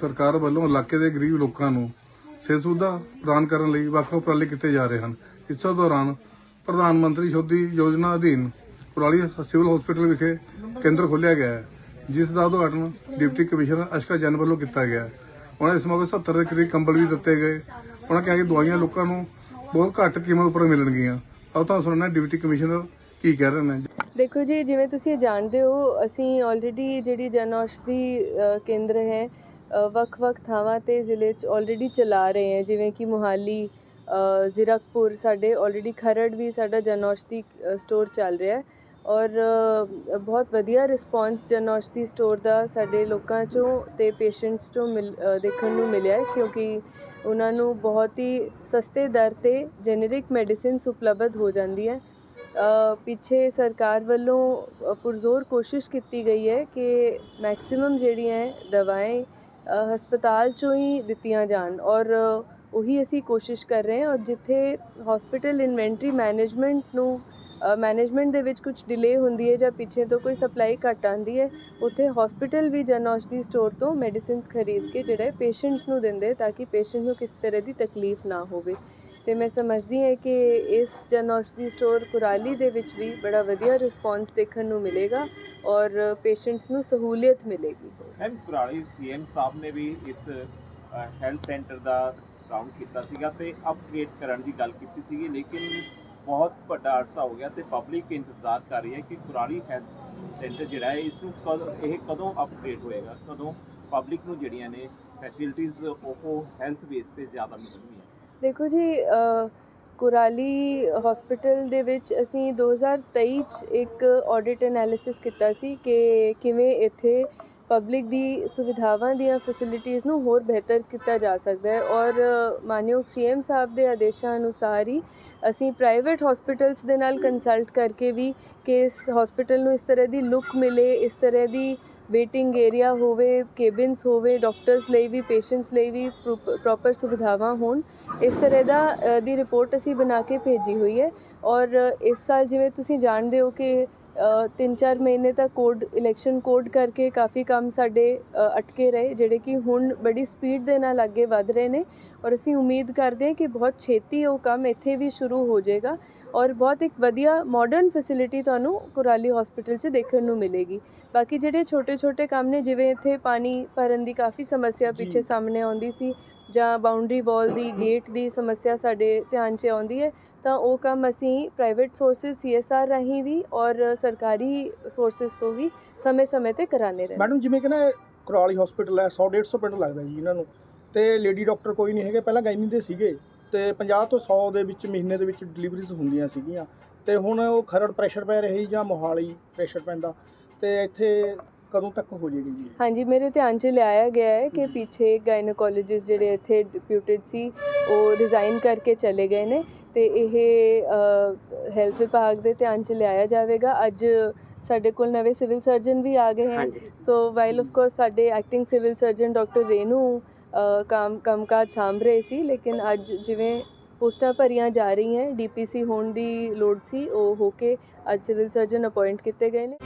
ਸਰਕਾਰ ਵੱਲੋਂ ਇਲਾਕੇ ਦੇ ਗਰੀਬ ਲੋਕਾਂ ਨੂੰ ਸਿਹਤ ਸੁਵਿਧਾ ਪ੍ਰਦਾਨ ਕਰਨ ਲਈ ਵੱਖ-ਵੱਖ ਉਪਰਾਲੇ ਕੀਤੇ ਜਾ ਰਹੇ ਹਨ। ਇਸ ਦੌਰਾਨ ਪ੍ਰਧਾਨ ਮੰਤਰੀ ਸ਼ੋਧੀ ਯੋਜਨਾ ਅਧੀਨ ਕੁਰਾਲੀ ਸਿਵਲ ਹਸਪੀਟਲ ਵਿਖੇ ਕੇਂਦਰ ਖੋਲ੍ਹਿਆ ਗਿਆ ਹੈ, ਜਿਸ ਦਾ ਉਦਘਾਟਨ ਡਿਪਟੀ ਕਮਿਸ਼ਨਰ ਅਸ਼ਕਾ ਜੈਨ ਵੱਲੋਂ ਕੀਤਾ ਗਿਆ ਉਹਨਾਂ ਇਸ ਮੌਕੇ 70 ਦੇ ਕਰੀਬ ਕੰਬਲ ਵੀ ਦਿੱਤੇ ਗਏ। ਉਹਨਾਂ ਕਿਹਾ ਕਿ ਦਵਾਈਆਂ ਲੋਕਾਂ ਨੂੰ ਬਹੁਤ ਘੱਟ ਕੀਮਤ ਉੱਪਰ ਮਿਲਣਗੀਆਂ। ਆਓ ਤੁਹਾਨੂੰ ਸੁਣਨਾ ਡਿਪਟੀ ਕਮਿਸ਼ਨਰ ਕੀ ਕਹਿ ਰਹੇ ਨੇ। ਦੇਖੋ ਜੀ, ਜਿਵੇਂ ਤੁਸੀਂ ਜਾਣਦੇ ਹੋ, ਅਸੀਂ ਆਲਰੇਡੀ ਜਿਹੜੀ ਜਨ ਔਸ਼ਧੀ ਕੇਂਦਰ ਹੈ ਵੱਖ-ਵੱਖ ਥਾਵਾਂ ਤੇ ਜ਼ਿਲ੍ਹੇ 'ਚ ਆਲਰੇਡੀ ਚਲਾ ਰਹੇ ਹੈ, ਜਿਵੇਂ ਕਿ ਮੁਹਾਲੀ ਜ਼ੀਰਕਪੁਰ, ਸਾਡੇ ਆਲਰੇਡੀ ਖਰੜ ਵੀ ਸਾਡਾ ਜਨ ਔਸ਼ਧੀ ਸਟੋਰ ਚੱਲ ਰਿਹਾ ਹੈ ਔਰ ਬਹੁਤ ਵਧੀਆ ਰਿਸਪੌਂਸ ਜਨ ਔਸ਼ਧੀ ਸਟੋਰ ਦਾ ਸਾਡੇ ਲੋਕਾਂ 'ਚੋਂ ਤੇ ਪੇਸ਼ੈਂਟਸ 'ਚੋਂ ਮਿਲ ਦੇਖਣ ਨੂੰ ਮਿਲਿਆ ਹੈ, ਕਿਉਂਕਿ ਉਹਨਾਂ ਨੂੰ ਬਹੁਤ ਹੀ ਸਸਤੇ ਦਰ ਤੇ ਜੈਨਰਿਕ ਮੈਡੀਸਿਨਸ ਉਪਲਬਧ ਹੋ ਜਾਂਦੀ ਹੈ। ਪਿੱਛੇ ਸਰਕਾਰ ਵੱਲੋਂ ਪੁਰਜ਼ੋਰ ਕੋਸ਼ਿਸ਼ ਕੀਤੀ ਗਈ ਹੈ ਕਿ ਮੈਕਸਿਮਮ ਜਿਹੜੀਆਂ ਹੈ ਹਸਪਤਾਲ ਚੋਂ ਹੀ ਦਿੱਤੀਆਂ ਜਾਣ ਔਰ ਉਹੀ ਅਸੀਂ ਕੋਸ਼ਿਸ਼ ਕਰ ਰਹੇ ਹਾਂ ਔਰ ਜਿੱਥੇ ਹਸਪੀਟਲ ਇਨਵੈਂਟਰੀ ਮੈਨੇਜਮੈਂਟ ਨੂੰ ਮੈਨੇਜਮੈਂਟ ਦੇ ਵਿੱਚ ਕੁਝ ਡਿਲੇ ਹੁੰਦੀ ਹੈ ਜਾਂ ਪਿੱਛੇ ਤੋਂ ਕੋਈ ਸਪਲਾਈ ਘੱਟ ਆਉਂਦੀ ਹੈ, ਉੱਥੇ ਹਸਪੀਟਲ ਵੀ ਜਨ ਔਸ਼ਧੀ ਸਟੋਰ ਤੋਂ ਮੈਡੀਸਿਨਸ ਖਰੀਦ ਕੇ ਜਿਹੜਾ ਪੇਸ਼ੈਂਟਸ ਨੂੰ ਦਿੰਦੇ ਤਾਂ ਕਿ ਪੇਸ਼ੈਂਟ ਨੂੰ ਕਿਸੇ ਤਰ੍ਹਾਂ ਦੀ ਤਕਲੀਫ ਨਾ ਹੋਵੇ। ਤੇ ਮੈਂ ਸਮਝਦੀ ਹਾਂ ਕਿ ਇਸ ਜਨ ਔਸ਼ਧੀ ਸਟੋਰ ਕੁਰਾਲੀ ਦੇ ਵਿੱਚ ਵੀ ਬੜਾ ਵਧੀਆ ਰਿਸਪੌਂਸ ਦੇਖਣ ਨੂੰ ਮਿਲੇਗਾ ਔਰ ਪੇਸ਼ੈਂਟਸ ਨੂੰ ਸਹੂਲੀਅਤ ਮਿਲੇਗੀ। ਮੈਮ ਕੁਰਾਲੀ ਸੀਐਮ ਸਾਹਿਬ ਨੇ ਵੀ ਇਸ ਹੈਲਥ ਸੈਂਟਰ ਦਾ ਰਾਉਂਡ ਕੀਤਾ ਸੀਗਾ ਤੇ ਅਪਗ੍ਰੇਡ ਕਰਨ ਦੀ ਗੱਲ ਕੀਤੀ ਸੀਗੀ, ਲੇਕਿਨ ਬਹੁਤ ਵੱਡਾ ਅਰਸਾ ਹੋ ਗਿਆ ਤੇ ਪਬਲਿਕ ਇੰਤਜ਼ਾਰ ਕਰ ਰਹੀ ਹੈ ਕਿ ਕੁਰਾਲੀ ਹੈਲਥ ਸੈਂਟਰ ਜਿਹੜਾ ਹੈ, ਇਸ ਨੂੰ ਕਦੋਂ, ਇਹ ਕਦੋਂ ਅਪਗ੍ਰੇਡ ਹੋਏਗਾ, ਕਦੋਂ ਪਬਲਿਕ ਨੂੰ ਜਿਹੜੀਆਂ ਨੇ ਫੈਸਿਲਿਟੀਜ਼ ਉਹ ਹੈਲਥ ਬੇਸ ਤੇ ਜ਼ਿਆਦਾ ਮਿਲਣਗੀਆਂ। ਦੇਖੋ ਜੀ ਕੁਰਾਲੀ ਹਸਪੀਟਲ ਦੇ ਵਿੱਚ ਅਸੀਂ 2023 ਚ ਇੱਕ ਆਡਿਟ ਐਨਾਲਿਸਿਸ ਕੀਤਾ ਸੀ ਕਿ ਕਿਵੇਂ ਇੱਥੇ ਪਬਲਿਕ ਦੀ ਸੁਵਿਧਾਵਾਂ ਦੀਆਂ ਫੈਸਿਲਿਟੀਆਂ ਨੂੰ ਹੋਰ ਬਿਹਤਰ ਕੀਤਾ ਜਾ ਸਕਦਾ ਹੈ ਔਰ ਮਾਨਯੋਗ ਸੀਐਮ ਸਾਹਿਬ ਦੇ ਆਦੇਸ਼ਾਂ ਅਨੁਸਾਰ ਹੀ ਅਸੀਂ ਪ੍ਰਾਈਵੇਟ ਹਸਪੀਟਲਸ ਦੇ ਨਾਲ ਕੰਸਲਟ ਕਰਕੇ ਵੀ ਕਿ ਇਸ ਹਸਪੀਟਲ ਨੂੰ ਇਸ ਤਰ੍ਹਾਂ ਦੀ ਲੁੱਕ ਮਿਲੇ, ਇਸ ਤਰ੍ਹਾਂ ਦੀ ਵੇਟਿੰਗ ਏਰੀਆ ਹੋਵੇ, ਕੇਬਿਨਸ ਹੋਵੇ, ਡਾਕਟਰਸ ਲਈ ਵੀ, ਪੇਸ਼ੈਂਟਸ ਲਈ ਵੀ ਪ੍ਰੋਪਰ ਸੁਵਿਧਾਵਾਂ ਹੋਣ। ਇਸ ਤਰ੍ਹਾਂ ਦਾ ਦੀ ਰਿਪੋਰਟ ਅਸੀਂ ਬਣਾ ਕੇ ਭੇਜੀ ਹੋਈ ਹੈ। ਔਰ, ਇਸ ਸਾਲ ਜਿਵੇਂ ਤੁਸੀਂ ਜਾਣਦੇ ਹੋ ਕਿ 3-4 ਮਹੀਨੇ ਤੱਕ ਕੋਡ ਇਲੈਕਸ਼ਨ ਕੋਡ ਕਰਕੇ ਕਾਫੀ ਕੰਮ ਸਾਡੇ ਅਟਕੇ ਰਹੇ ਜਿਹੜੇ ਕਿ ਹੁਣ ਬੜੀ ਸਪੀਡ ਦੇ ਨਾਲ ਅੱਗੇ ਵਧ ਰਹੇ ਨੇ। ਔਰ ਅਸੀਂ ਉਮੀਦ ਕਰਦੇ ਹਾਂ ਕਿ ਬਹੁਤ ਛੇਤੀ ਉਹ ਕੰਮ ਇੱਥੇ ਵੀ ਸ਼ੁਰੂ ਹੋ ਜਾਏਗਾ ਔਰ ਬਹੁਤ ਇੱਕ ਵਧੀਆ ਮਾਡਰਨ ਫੈਸਿਲਿਟੀ ਤੁਹਾਨੂੰ ਕੁਰਾਲੀ ਹਸਪੀਟਲ 'ਚ ਦੇਖਣ ਨੂੰ ਮਿਲੇਗੀ। ਬਾਕੀ ਜਿਹੜੇ ਛੋਟੇ-ਛੋਟੇ ਕੰਮ ਨੇ ਜਿਵੇਂ ਇੱਥੇ ਪਾਣੀ ਭਰਨ ਦੀ ਕਾਫੀ ਸਮੱਸਿਆ ਪਿੱਛੇ ਸਾਹਮਣੇ ਆਉਂਦੀ ਸੀ ਜਾਂ ਬਾਉਂਡਰੀ ਵਾਲ ਦੀ ਗੇਟ ਦੀ ਸਮੱਸਿਆ ਸਾਡੇ ਧਿਆਨ 'ਚ ਆਉਂਦੀ ਹੈ, ਤਾਂ ਉਹ ਕੰਮ ਅਸੀਂ ਪ੍ਰਾਈਵੇਟ ਸੋਰਸਸ ਸੀਐਸਆਰ ਰਾਹੀਂ ਵੀ ਔਰ ਸਰਕਾਰੀ ਸੋਰਸਸ ਤੋਂ ਵੀ ਸਮੇਂ-ਸਮੇਂ ਤੇ ਕਰਾਣੇ ਰਹਿੰਦੇ ਮੈਡਮ, ਜਿਵੇਂ ਕਿ ਨਾ ਕੁਰਾਲੀ ਹਸਪੀਟਲ ਹੈ 100 150 ਪਿੰਡ ਲੱਗਦਾ ਜੀ ਇਹਨਾਂ ਨੂੰ, ਤੇ ਲੇਡੀ ਡਾਕਟਰ ਕੋਈ ਨਹੀਂ ਹੈਗੇ, ਪਹਿਲਾਂ ਗਾਇਨੀ ਦੇ ਸੀਗੇ, ਤੇ 50 ਤੋਂ 100 ਦੇ ਵਿੱਚ ਮਹੀਨੇ ਦੇ ਵਿੱਚ ਡਿਲੀਵਰੀਜ਼ ਹੁੰਦੀਆਂ ਸੀਗੀਆਂ, ਤੇ ਹੁਣ ਉਹ ਖਰੜ ਪ੍ਰੈਸ਼ਰ ਪੈ ਰਹੀ ਜਾਂ ਮੋਹਾਲੀ ਪ੍ਰੈਸ਼ਰ ਪੈਂਦਾ, ਤੇ ਇੱਥੇ ਕਦੋਂ ਤੱਕ ਹੋ ਜਾਏਗੀ ਜੀ? ਹਾਂਜੀ ਮੇਰੇ ਧਿਆਨ 'ਚ ਲਿਆਇਆ ਗਿਆ ਹੈ ਕਿ ਪਿੱਛੇ ਗਾਇਨੋਕੋਲੋਜਿਸਟ ਜਿਹੜੇ ਇੱਥੇ ਡਿਪਿਊਟਡ ਸੀ ਉਹ ਰਿਜ਼ਾਈਨ ਕਰਕੇ ਚਲੇ ਗਏ ਨੇ ਤੇ ਇਹ ਹੈਲਥ ਵਿਭਾਗ ਦੇ ਧਿਆਨ 'ਚ ਲਿਆਇਆ ਜਾਵੇਗਾ। ਅੱਜ ਸਾਡੇ ਕੋਲ ਨਵੇਂ ਸਿਵਲ ਸਰਜਨ ਵੀ ਆ ਗਏ ਹਨ। ਸੋ ਵਾਈਲ ਆਫ ਕੋਰਸ ਸਾਡੇ acting civil surgeon doctor Renu ਅ, ਕੰਮ ਕੰਮਕਾਜ ਸਾਂਭ ਰਹੇ ਸੀ ਲੇਕਿਨ ਅੱਜ ਜਿਵੇਂ ਪੋਸਟਾਂ ਭਰੀਆਂ ਜਾ ਰਹੀਆਂ ਡੀਪੀਸੀ ਹੋਣ ਦੀ ਲੋੜ ਸੀ ਉਹ ਹੋ ਕੇ ਅੱਜ ਸਿਵਲ ਸਰਜਨ ਅਪਾਇੰਟ ਕੀਤੇ ਗਏ ਨੇ।